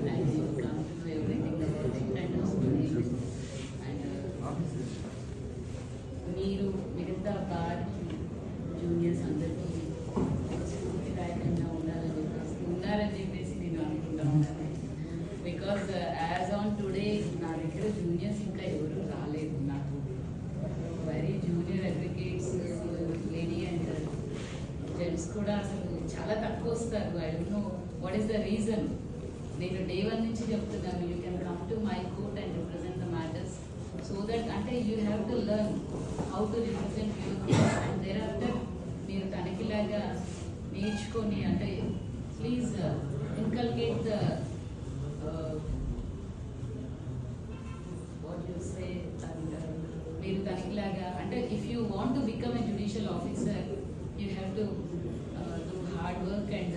problem and you come to everything about it and and మీరు మిగతా bar juniors అందరికీ స్ఫూర్తిదాయకంగా ఉండాలని చెప్పేసి ఉన్నారని చెప్పేసి నేను అనుకుంటా ఉన్నాను బికాస్ యాజ్ ఆన్ టుడే నా దగ్గర జూనియర్స్ ఇంకా ఎవరు రాలేదు నాకు very junior advocates lady and gents కూడా అసలు చాలా తక్కువ వస్తారు I don't know what is the reason నేను డే వన్ నుంచి చెప్తున్నాను you can come to my court and represent the matters so that అంటే you have to learn how to represent you and there after మీరు తనకిలాగా నేర్చుకొని అంటే please inculcate the మీరు తనకిలాగా అంటే if you want to become a judicial officer you have to do hard work and